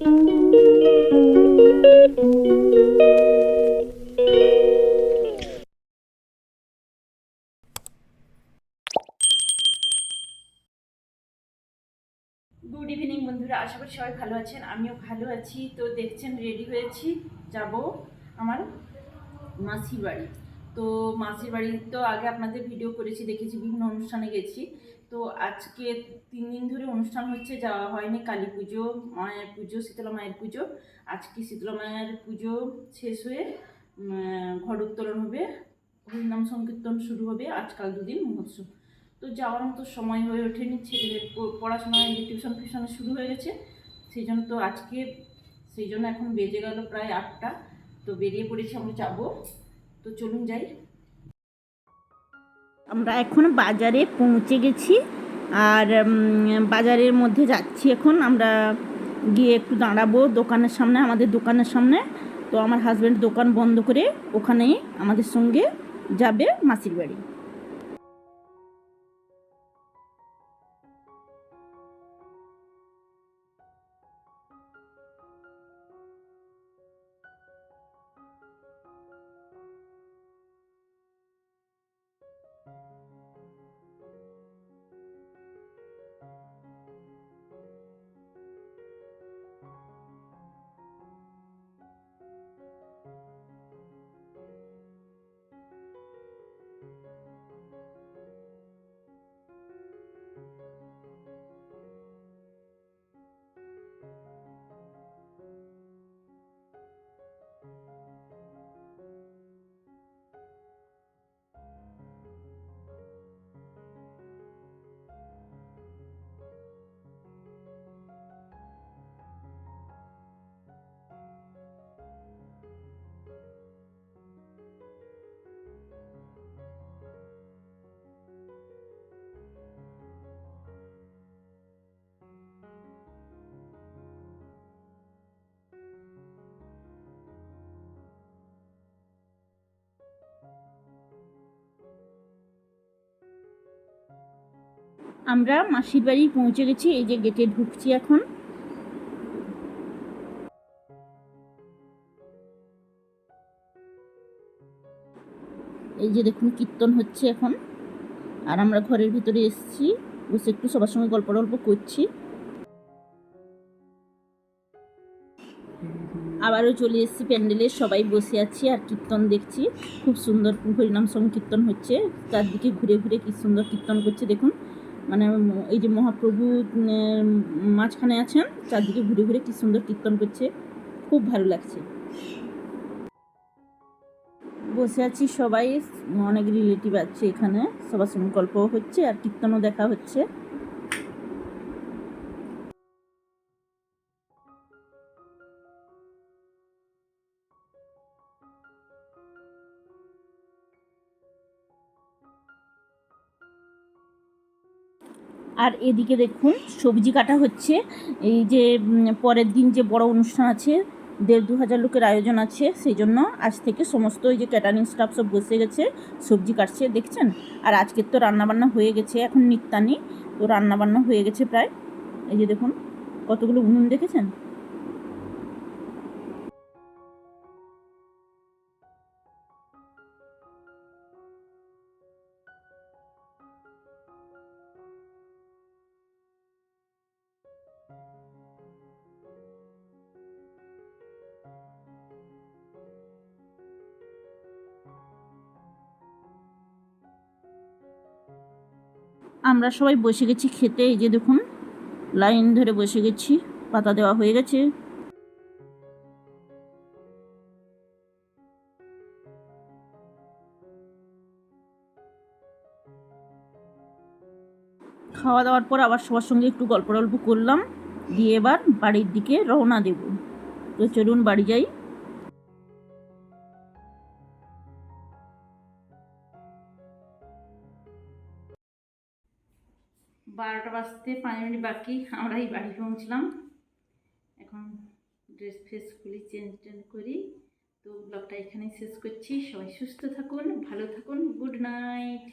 Good evening বন্ধুরা। আশা করি সবাই ভালো আছেন। আমিও ভালো আছি। তো দেখছেন রেডি হয়েছি। যাব আমার মাসির বাড়ি। তো মাসির বাড়ি তো আগে আপনাদের ভিডিও করেছি, দেখেছি, বিভিন্ন অনুষ্ঠানে গেছি। তো আজকে তিন দিন ধরে অনুষ্ঠান হচ্ছে যাওয়া হয়নি কালী পুজো, মায়ের পুজো, শীতলা মায়ের পুজো। আজকে শীতলা মায়ের পুজো শেষ হয়ে ঘট উত্তোলন হবে। হরিনাম সংকীর্তন শুরু হবে আজকাল দুদিন মহোৎসব। তো যাওয়ার মতো সময় হয়ে ওঠেনি, ছেলেদের প- পড়াশোনা টিউশন ফিউশন শুরু হয়ে গেছে। সেই জন্য তো আজকে, সেই জন্য এখন বেজে গেল প্রায় আটটা। তো বেরিয়ে পড়েছি, আমরা যাব। তো চলুন যাই। আমরা এখন বাজারে পৌঁছে গেছি আর বাজারের মধ্যে যাচ্ছি এখন। আমরা গিয়ে একটু দাঁড়াবো দোকানের সামনে, আমাদের দোকানের সামনে। তো আমার হাজব্যান্ড দোকান বন্ধ করে ওখানেই আমাদের সঙ্গে যাবে মাসির বাড়ি। আমরা মাসির বাড়ি পৌঁছে গেছি, এই যে গেটে ঢুকছি এখন। এই যে দেখুন, কীর্তন হচ্ছে এখন। আর আমরা ঘরের ভিতরে এসেছি, বসে একটু সবার সঙ্গে গল্প টল্প করছি। আবারও চলে এসেছি প্যান্ডেলে, সবাই বসে আছি আর কীর্তন দেখছি। খুব সুন্দর হরিনাম সংকীর্তন হচ্ছে, চারদিকে ঘুরে ঘুরে কি সুন্দর কীর্তন করছে, দেখুন। মানে এই যে মহাপ্রভু মাঝখানে আছেন, চারদিকে ঘুরে ঘুরে কি সুন্দর কীর্তন করছে, খুব ভালো লাগছে। বসে আছি সবাই, অনেক রিলেটিভ আছে এখানে, সবার সঙ্গে গল্পও হচ্ছে আর কীর্তনও দেখা হচ্ছে। আর এদিকে দেখুন, সবজি কাটা হচ্ছে। এই যে পরের দিন যে বড় অনুষ্ঠান আছে, দেড় দু হাজার লোকের আয়োজন আছে, সেই জন্য আজ থেকে সমস্ত ওই যে ক্যাটারিং স্টাফ সব বসে গেছে, সবজি কাটছে, দেখছেন? আর আজকের তো রান্নাবান্না হয়ে গেছে, এখন নিত্যানি তো রান্নাবান্না হয়ে গেছে প্রায়। এই যে দেখুন, কতগুলো উনুন দেখেছেন? আমরা সবাই বসে গেছি খেতে, এই যে দেখুন, লাইন ধরে বসে গেছি, পাতা দেওয়া হয়ে গেছে। খাওয়া দাওয়ার পর আবার সবার সঙ্গে একটু গল্প টল্প করলাম, দিয়ে এবার বাড়ির দিকে রওনা দেব। তো চলুন বাড়ি যাই। বারোটা বাজতে পাঁচ মিনিট বাকি আমরাই বাড়ি পৌঁছলাম। এখন ড্রেস ফ্রেস খুলি চেঞ্জ টেঞ্জ করি। তো ব্লগটা এখানেই শেষ করছি। সবাই সুস্থ থাকুন, ভালো থাকুন। Good night.